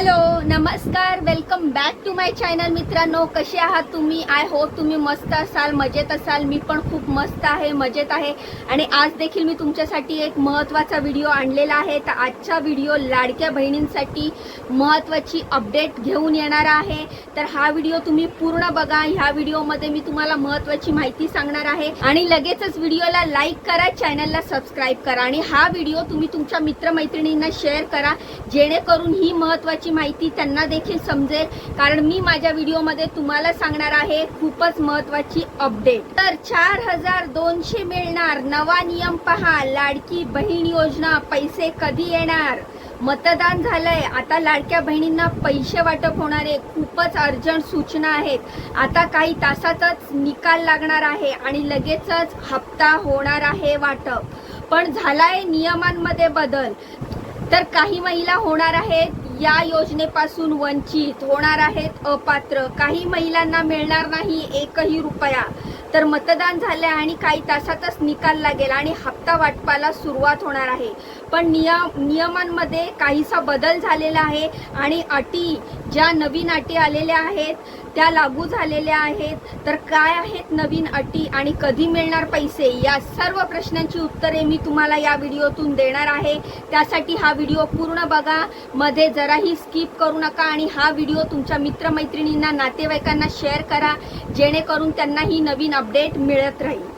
regalo. नमस्कार welcome back to my channel मित्रांनो कसे आहात तुम्ही? आय होप तुम्ही मस्त असाल मजेत असाल. मी पण खूप मस्त आहे मजेत आहे. आणि आज देखील मी तुमच्यासाठी एक महत्त्वाचा व्हिडिओ आणलेला आहे. तर आजचा व्हिडिओ लाडक्या बहिणींसाठी महत्त्वाची अपडेट घेऊन येणार आहे. तर हा व्हिडिओ तुम्ही पूर्ण बघा. ह्या व्हिडिओमध्ये मी तुम्हाला महत्त्वाची माहिती सांगणार आहे. आणि लगेचच व्हिडिओला लाईक करा चॅनलला सबस्क्राईब करा. आणि हा व्हिडिओ तुम्ही तुमच्या मित्रमैत्रिणींना शेअर करा. जेणेकरून ही महत्त्वाची माहिती त्यांना त्यांना देखील समजेल. कारण मी माझ्या व्हिडिओमध्ये तुम्हाला सांगणार आहे खूपच महत्त्वाची अपडेट तर चार हजार दोनशे मिळणार. नवा नियम पहा. लाडकी बहीण योजना. पैसे कधी येणार? मतदान झालंय. आता लाडक्या बहिणींना पैसे वाटप होणारे खूपच अर्जंट सूचना आहेत. आता काही तासातच निकाल लागणार आहे आणि लगेचच हप्ता होणार आहे वाटप. पण झालाय नियमांमध्ये बदल. तर काही महिला होणार आहेत. या योजनेपासून वंचित होणार आहेत अपात्र. काही महिलांना मिळणार नाही एकही रुपया. तर मतदान झाले आणि काही तासातच निकाल लागेल आणि हप्ता वाटपाला सुरुवात होणार आहे. पण नियम नियमांमध्ये काहीसा बदल झालेला आहे आणि अटी ज्या नवीन अटी आलेल्या आहेत त्या लागू झालेल्या आहेत. तर काय आहेत नवीन अटी आणि कधी मिळणार पैसे? या सर्व प्रश्नांची उत्तरे मी तुम्हाला या व्हिडिओतून देणार आहे. त्यासाठी हा व्हिडिओ पूर्ण बघा. मध्ये जराही स्किप करू नका आणि हा व्हिडिओ तुमच्या मित्रमैत्रिणींना नातेवाईकांना शेअर करा. जेणेकरून त्यांना ही नवीन अपडेट मिळत राहील.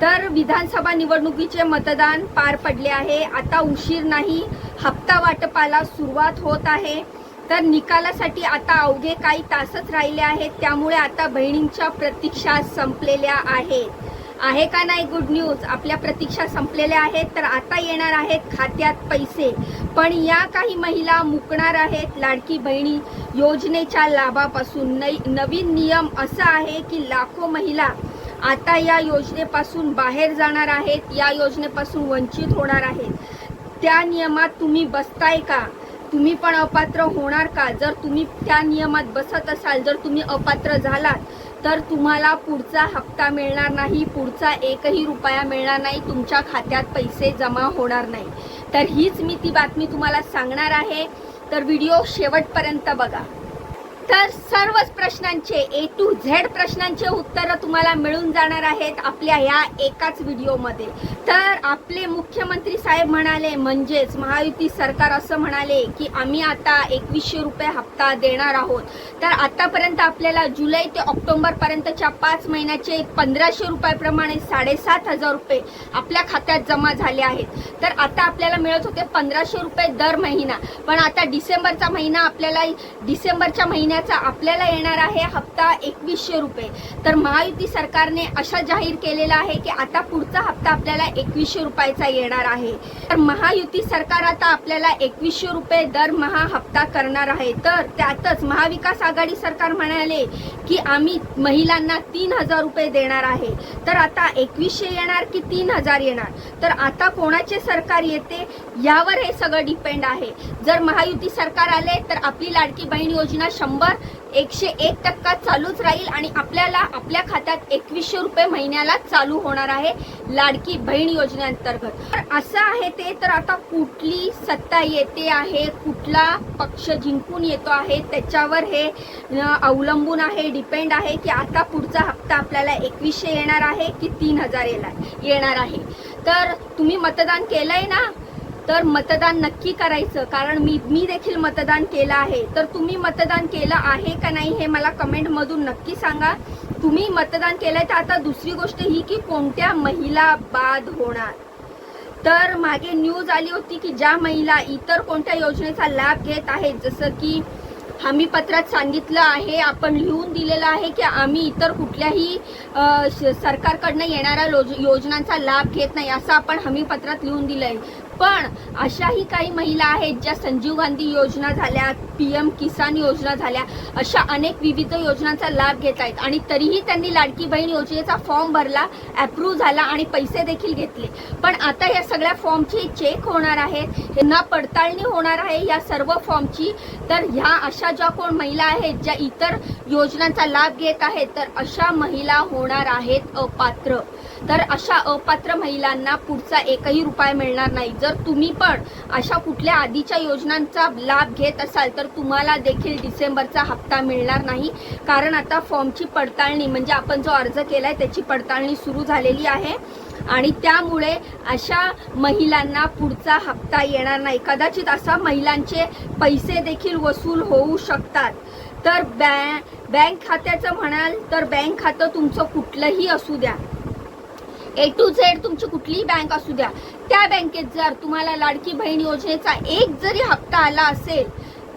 तर विधानसभा निवडणुकीचे मतदान पार पडले आहे. आता उशीर नाही. हप्ता वाटपाला सुरुवात होत आहे. तर निकालासाठी आता अवघे काही तासच राहिले आहेत. त्यामुळे आता बहिणींच्या प्रतीक्षा संपलेल्या आहेत. आहे का नाही गुड न्यूज आपल्या प्रतीक्षा संपलेल्या आहेत तर आता येणार आहेत खात्यात पैसे. पण या काही महिला मुकणार आहेत. लाडकी बहिणी योजनेच्या लाभापासून नै नवीन नियम असा आहे की लाखो महिला आता या योजनेपासून बाहेर जाणार आहेत या योजनेपासून वंचित होणार आहेत. त्या नियमात तुम्ही बसताय का? तुम्ही पण अपात्र होणार का? जर तुम्ही त्या नियमात बसत असाल जर तुम्ही अपात्र झालात तर तुम्हाला पुढचा हप्ता मिळणार नाही पुढचा एकही रुपया मिळणार नाही तुमच्या खात्यात पैसे जमा होणार नाही. तर हीच मी ती बातमी तुम्हाला सांगणार आहे. तर व्हिडिओ शेवटपर्यंत बघा. तर सर्वच प्रश्नांचे ए टू झेड प्रश्नांचे उत्तरं तुम्हाला मिळून जाणार आहेत आपल्या या एकाच व्हिडिओमध्ये. तर आपले मुख्यमंत्री साहेब म्हणाले म्हणजेच महायुती सरकार असं म्हणाले की आम्ही आता एकवीसशे रुपये हप्ता देणार आहोत. तर आतापर्यंत आपल्याला जुलै ते ऑक्टोबरपर्यंतच्या पाच महिन्याचे पंधराशे रुपयाप्रमाणे साडेसात हजार रुपये आपल्या खात्यात जमा झाले आहेत. तर आता आपल्याला मिळत होते पंधराशे रुपये दर महिना. पण आता डिसेंबरचा महिना आपल्याला डिसेंबरच्या महिन्यात महिन्याचा आपल्याला येणार आहे हप्ता एकवीसशे रुपये. तर महायुती सरकारने अशा जाहीर केलेला आहे की आता पुढचा हप्ता आपल्याला एकवीसशे रुपयाचा येणार आहे. तर महायुती सरकार आता आपल्याला एकवीसशे रुपये दरमहा हप्ता करणार आहे. तर त्यातच महाविकास आघाडी सरकार म्हणाले की आम्ही महिलांना तीन हजार रुपये देणार आहे. तर आता एकवीसशे येणार की तीन हजार येणार? तर आता कोणाचे सरकार येते? यावर हे सगळं डिपेंड आहे. जर महायुती सरकार आले तर आपली लाडकी बहीण योजना शंभर एकशे एक टक्का चालूच राहील आणि आपल्याला आपल्या खात्यात एकवीसशे रुपये महिन्याला चालू होणार आहे लाडकी बहीण योजनेअंतर्गत. तर असं आहे ते तर आता कुठली सत्ता येते आहे? कुठला पक्ष जिंकून येतो आहे? त्याच्यावर हे अवलंबून आहे डिपेंड आहे की आता पुढचा हप्ता आपल्याला एकवीसशे येणार आहे की तीन हजार येणार येणार आहे? तर तुम्ही मतदान केलंय ना? तर मतदान नक्की करायचं. कारण मी मी देखील मतदान केलं आहे. तर तुम्ही मतदान केलं आहे का नाही हे मला कमेंटमधून नक्की सांगा. तुम्ही मतदान केलंय तर आता दुसरी गोष्ट ही की कोणत्या महिला बाद होणार? तर मागे न्यूज आली होती की ज्या महिला इतर कोणत्या योजनेचा लाभ घेत आहेत जसं की हमी पत्रात सांगितलं आहे आपण लिहून दिलेलं आहे की आम्ही इतर कुठल्याही श- सरकारकडनं येणाऱ्या योजनांचा लाभ घेत नाही असं आपण हमी पत्रात लिहून आहे पण अशाही काही महिला आहेत ज्या संजीव गांधी योजना झाल्या पी एम किसान योजना झाल्या अशा अनेक विविध योजनांचा लाभ घेत आहेत. आणि तरीही त्यांनी लाडकी बहीण योजनेचा फॉर्म भरला अप्रूव्ह झाला आणि पैसे देखील घेतले. पण आता या सगळ्या फॉर्मची चेक होणार आहेत ह्यांना पडताळणी होणार आहे या सर्व फॉर्मची तर ह्या अशा ज्या कोण महिला आहेत ज्या इतर योजनांचा लाभ घेत आहेत तर अशा महिला होणार आहेत अपात्र. तर अशा अपात्र महिलांना पुढचा एकही रुपया मिळणार नाही. जर तुम्ही पण अशा कुठल्या आधीच्या योजनांचा लाभ घेत असाल तर तुम्हाला देखील डिसेंबरचा हप्ता मिळणार नाही. कारण आता फॉर्मची पडताळणी म्हणजे आपण जो अर्ज केला आहे त्याची पडताळणी सुरू झालेली आहे. आणि त्यामुळे अशा महिलांना पुढचा हप्ता येणार नाही. कदाचित असा महिलांचे पैसे देखील वसूल होऊ शकतात. तर बॅ बँक खात्याचं म्हणाल तर बँक खातं तुमचं कुठलंही असू द्या. ए टू झेड तुमची कुठलीही बँक असू द्या. त्या बँकेत जर तुम्हाला लाडकी बहीण योजनेचा एक जरी हप्ता आला असेल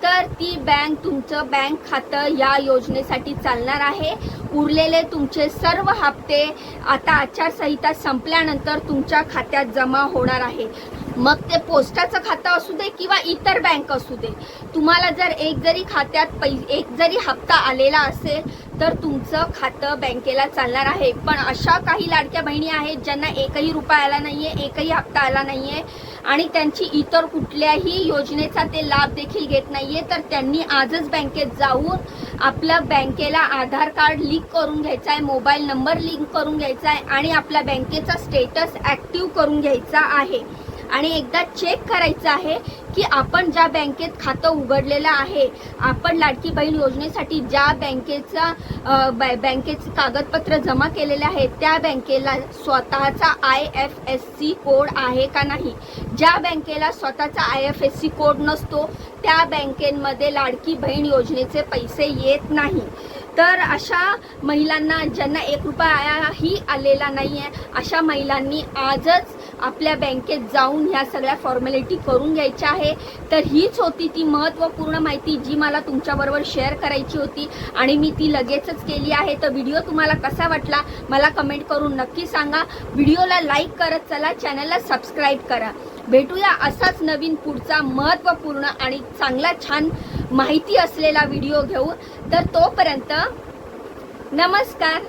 तर ती बँक तुमचं बँक खातं या योजनेसाठी चालणार आहे. उरलेले तुमचे सर्व हप्ते आता आचारसंहिता संपल्यानंतर तुमच्या खात्यात जमा होणार आहे. मग ते पोस्टाचं खातं असू दे किंवा इतर बँक असू दे तुम्हाला जर एक जरी खात्यात पै एक जरी हप्ता आलेला असेल तर तुमचं खातं बँकेला चालणार आहे. पण अशा काही लाडक्या बहिणी आहेत ज्यांना एकही रुपया आला नाही आहे एकही हप्ता आला नाही आहे आणि त्यांची इतर कुठल्याही योजनेचा ते लाभ देखील घेत नाही आहे तर त्यांनी आजच बँकेत जाऊन आपल्या बँकेला आधार कार्ड लिंक करून घ्यायचा आहे मोबाईल नंबर लिंक करून घ्यायचा आहे आणि आपल्या बँकेचा स्टेटस ॲक्टिव्ह करून घ्यायचा आहे. आणि एकदा चेक करायचं आहे की आपण ज्या बँकेत खातं उघडलेलं आहे आपण लाडकी बहीण योजनेसाठी ज्या बँकेचा ब- बँकेचे कागदपत्र जमा केलेले आहेत त्या बँकेला स्वतःचा I F S C code आहे का नाही? ज्या बँकेला स्वतःचा I F S C code नसतो त्या बँकेमध्ये लाडकी बहीण योजनेचे पैसे येत नाही. तर अशा महिलांना ज्यांना एक रुपयाही आलेला नाही आहे अशा महिलांनी आजच आपल्या बँकेत जाऊन ह्या सगळ्या फॉर्मॅलिटी करून घ्यायच्या आहे. तर हीच होती ती महत्त्वपूर्ण माहिती जी मला तुमच्याबरोबर शेअर करायची होती आणि मी ती लगेचच केली आहे. तर व्हिडिओ तुम्हाला कसा वाटला मला कमेंट करून नक्की सांगा. व्हिडिओला लाईक करत चला चॅनलला सबस्क्राईब करा. भेटूया असाच नवीन पुढचा महत्त्वपूर्ण आणि चांगला छान माहिती असलेला व्हिडिओ घेऊन. तर तोपर्यंत नमस्कार.